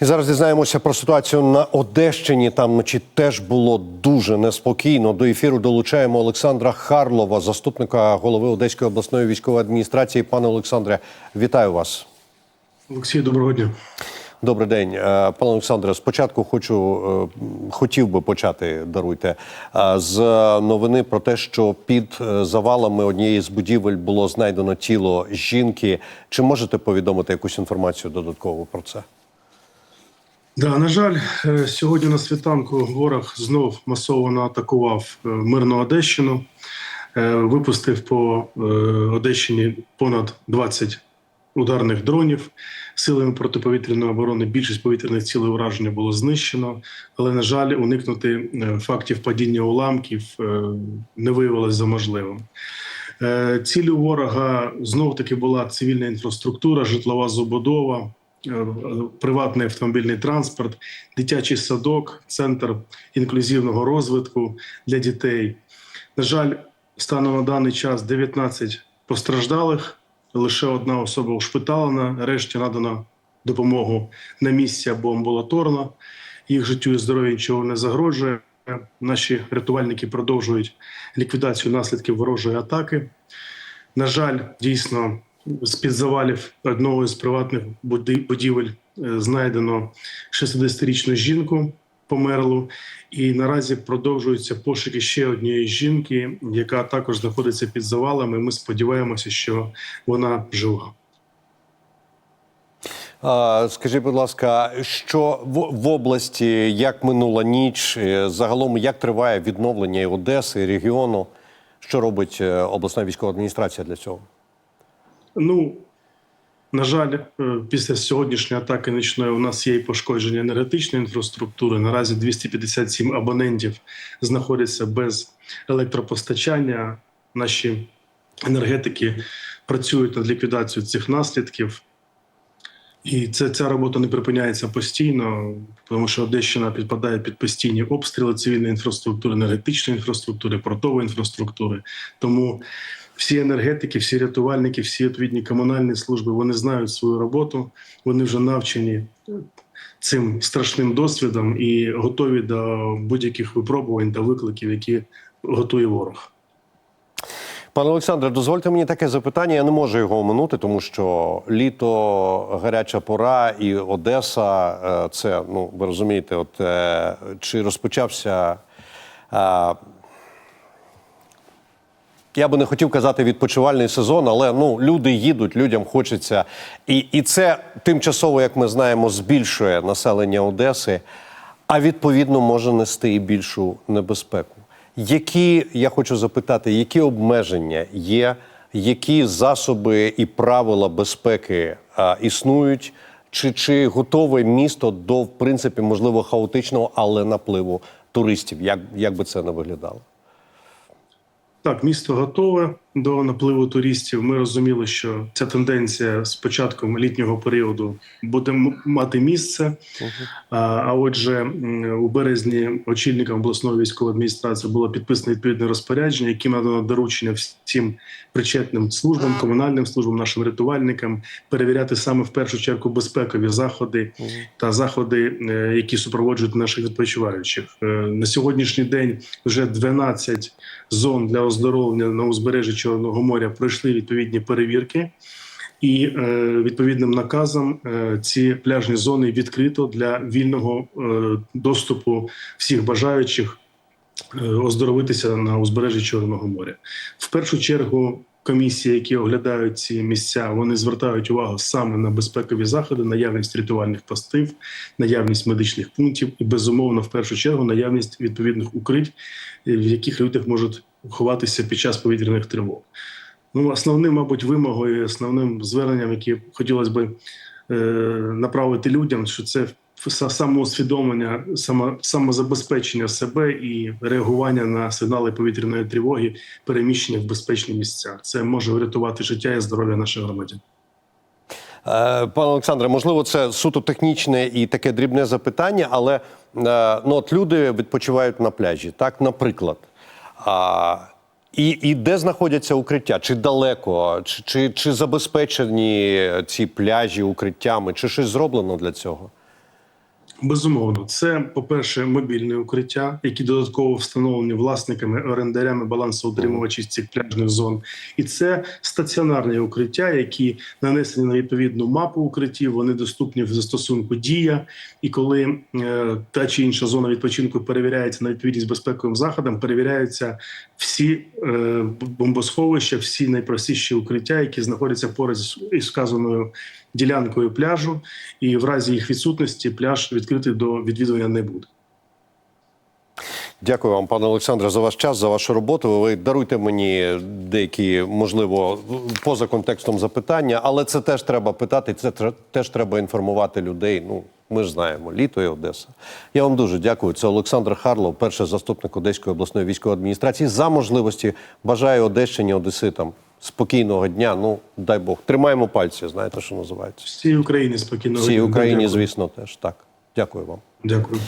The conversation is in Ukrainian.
І зараз дізнаємося про ситуацію на Одещині. Там вночі теж було дуже неспокійно. До ефіру долучаємо Олександра Харлова, заступника голови Одеської обласної військової адміністрації. Пане Олександре, вітаю вас. Олексій, доброго дня. Добрий день, Е, пане Олександре. Спочатку хочу е, хотів би почати. Даруйте е, з новини про те, що під завалами однієї з будівель було знайдено тіло жінки. Чи можете повідомити якусь інформацію додатково про це? Да, на жаль, е, сьогодні на світанку ворог знов масово атакував е, мирну Одещину, Е, випустив по Одещині понад 20 ударних дронів. Силами протиповітряної оборони більшість повітряних цілей ураження було знищено, але на жаль, уникнути фактів падіння уламків не виявилось за можливим. Ціллю ворога знов таки була цивільна інфраструктура, житлова забудова, приватний автомобільний транспорт, дитячий садок, центр інклюзивного розвитку для дітей. На жаль, станом на даний час 19 постраждалих, лише одна особа ушпиталена, решті надано допомогу на місці або амбулаторно. Їх життю і здоров'ю нічого не загрожує. Наші рятувальники продовжують ліквідацію наслідків ворожої атаки. На жаль, дійсно, з під завалів одного з приватних будівель е, знайдено 60-річну жінку померлу, і наразі продовжуються пошуки ще однієї жінки, яка також знаходиться під завалами. Ми сподіваємося, що вона жива. Скажіть, будь ласка, що в, області, як минула ніч, е, загалом як триває відновлення Одеси, регіону? Що робить е, обласна військова адміністрація для цього? Ну на жаль, е, після сьогоднішньої атаки нічної у нас є і пошкодження енергетичної інфраструктури. Наразі 257 абонентів знаходяться без електропостачання. Наші енергетики працюють над ліквідацією цих наслідків. І це ця робота не припиняється постійно, тому що Одещина підпадає під постійні обстріли цивільної інфраструктури, енергетичної інфраструктури, портової інфраструктури. Тому всі енергетики, всі рятувальники, всі відповідні комунальні служби вони знають свою роботу, вони вже навчені цим страшним досвідом і готові до будь-яких випробувань та викликів, які готує ворог. Пане Олександре, дозвольте мені таке запитання. Я не можу його оминути, тому що літо, гаряча пора і Одеса е, це, ну ви розумієте, от е, чи розпочався. Я би не хотів казати відпочивальний сезон, але ну люди їдуть, людям хочеться, і, і це тимчасово, як ми знаємо, збільшує населення Одеси, а відповідно може нести і більшу небезпеку. Які я хочу запитати, які обмеження є, які засоби і правила безпеки а, існують, чи, чи готове місто до в принципі можливо хаотичного, але напливу туристів? Як, як би це не виглядало? Так, місто готове до напливу туристів. Ми розуміли, що ця тенденція з початком літнього періоду буде мати місце. А, а отже, у березні очільникам обласної військової адміністрації було підписано відповідне розпорядження, яким надано доручення всім причетним службам, комунальним службам, нашим рятувальникам перевіряти саме в першу чергу безпекові заходи та заходи, е, які супроводжують наших відпочиваючих. Е, На сьогоднішній день вже 12 зон для оздоровлення на узбережжі Чорного моря пройшли відповідні перевірки. І е, відповідним наказом е, ці пляжні зони відкрито для вільного е, доступу всіх бажаючих оздоровитися на узбережжі Чорного моря. В першу чергу комісії, які оглядають ці місця, вони звертають увагу саме на безпекові заходи, наявність рятувальних постів, наявність медичних пунктів і безумовно, в першу чергу, наявність відповідних укрить, в яких люди можуть ховатися під час повітряних тривог. Ну, основним, мабуть, вимогою, основним зверненням, яке хотілося б е, направити людям, що це самоусвідомлення, само, самозабезпечення себе і реагування на сигнали повітряної тривоги, переміщення в безпечні місця. Це може врятувати життя і здоров'я наших громадян. Е, Пане Олександре, можливо, це суто технічне і таке дрібне запитання, але е, ну, от люди відпочивають на пляжі, так, наприклад. А, і, і де знаходяться укриття? Чи далеко, чи, чи, чи забезпечені ці пляжі укриттями, чи щось зроблено для цього? Безумовно, це по-перше, мобільне укриття, які додатково встановлені власниками, орендарями, балансоутримувачів цих пляжних зон, і це стаціонарні укриття, які нанесені на відповідну мапу укриттів. Вони доступні в застосунку дія. І коли е, та чи інша зона відпочинку перевіряється на відповідність безпековим заходам, перевіряються всі е, бомбосховища, всі найпростіші укриття, які знаходяться поряд з- із вказаною ділянкою пляжу, і в разі їх відсутності пляж відкритий до відвідування не буде. Дякую вам, пане Олександре, за ваш час, за вашу роботу. Ви даруйте мені деякі, можливо, поза контекстом запитання, але це теж треба питати. Це теж треба інформувати людей. Ну, ми ж знаємо, літо і Одеса. Я вам дуже дякую. Це Олександр Харлов, перший заступник Одеської обласної військової адміністрації. За можливості бажаю Одещині, Одеситам спокійного дня. Ну, дай Бог. Тримаємо пальці, знаєте, що називається. Всій Україні спокійно. Всій Україні, звісно, теж так. Дякую вам. Дякую.